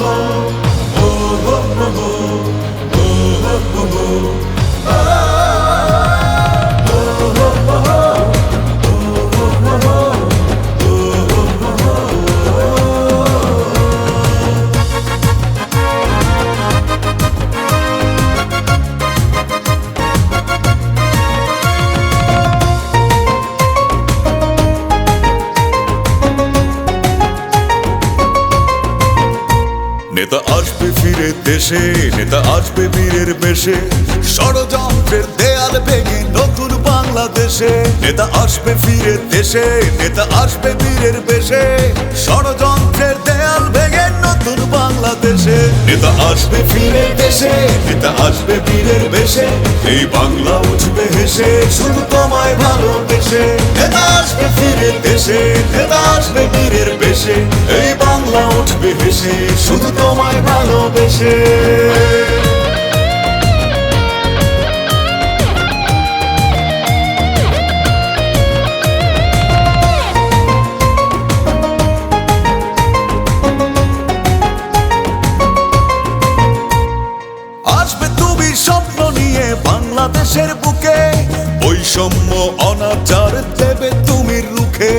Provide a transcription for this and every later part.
oh, oh, oh, oh. দেশে, নেতা আসবে বীরের বেশে। ষড়যন্ত্রের দেয়াল ভেঙে নতুন বাংলাদেশে। নেতা আসবে ফিরে দেশে, নেতা আসবে বীরের বেশে। ষড়যন্ত্রের দেয়াল ভেঙে নতুন বাংলাদেশে। নেতা আসবে ফিরে দেশে নেতা আসবে বীরের বেশে, এই বাংলা উঠবে হেসে, শুধু তোমায় ভালোবেসে। নেতা আসবে ফিরে দেশে নেতা আসবে বীরের বেশে, এই বাংলা উঠবে হেসে, শুধু তোমায় ভালোবেসে। বাংলাদেশের বুকে। বৈষম্য অনাচার দেবে তুমি রুখে।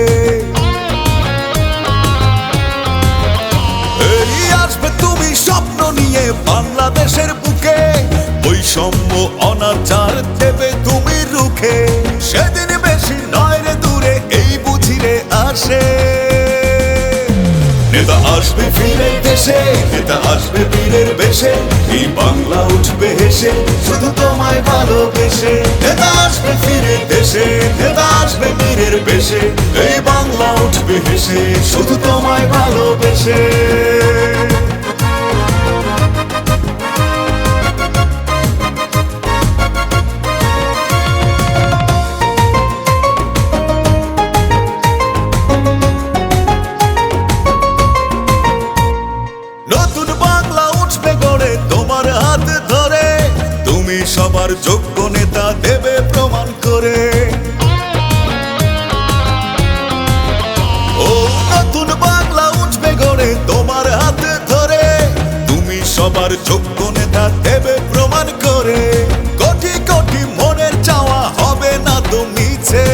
আসবে তুমি স্বপ্ন নিয়ে বাংলাদেশের বুকে। বৈষম্য অনাচার দেবে তুমি রুখে। সেদিন আসবে ফিরে দেশে নেতা আসবে পীরের বেশে। এই বাংলা উঠবে হেসে, শুধু তোমায় ভালোবেসে। নেতা আসবে ফিরে দেশে নেতা আসবে পীরের বেশে। এই বাংলা উঠবে হেসে, শুধু তোমায় ভালোবেসে। সবার যোগ্য নেতা দেবে প্রমাণ করে। ও নতুন বাংলা উঠবে গড়ে তোমার হাত ধরে। তুমি সবার যোগ্য নেতা দেবে প্রমাণ করে। কোটি কোটি মনের চাওয়া হবে না তো মিছে।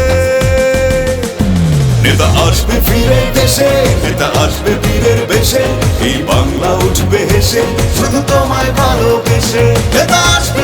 নেতা আসবে ফিরে দেশে, নেতা আসবে বীরের বেশে। এই বাংলা উঠবে হেসে, শুধু তোমায় ভালোবেসে। নেতা আসবে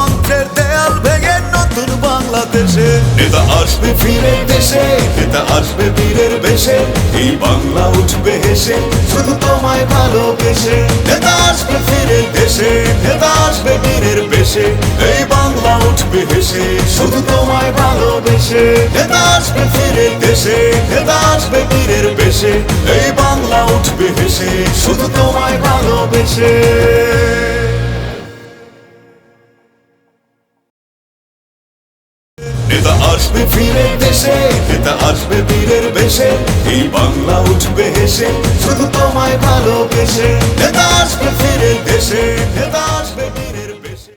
নেতা আসবে ফিরে দেশে, নেতা আসবে বীরের বেশে, এই বাংলা উঠবে হেসে, শুধু তোমায় ভালোবেসে। নেতা আসবে ফিরে দেশে, নেতা আসবে বীরের বেশে, এই বাংলা উঠবে হেসে, শুধু তোমায় ভালোবেসে। নেতা আসবে ফিরে দেশে, নেতা আসবে বীরের বেশে, এই বাংলা উঠবে হেসে, শুধু তোমায় ভালোবেসে। নেতা আসবে ফিরে দেশে নেতা আসবে বীরের বেশে। এই বাংলা উঠবে হেসে, শুধু তোমায় ভালোবেসে। নেতা আসবে ফিরে দেশে নেতা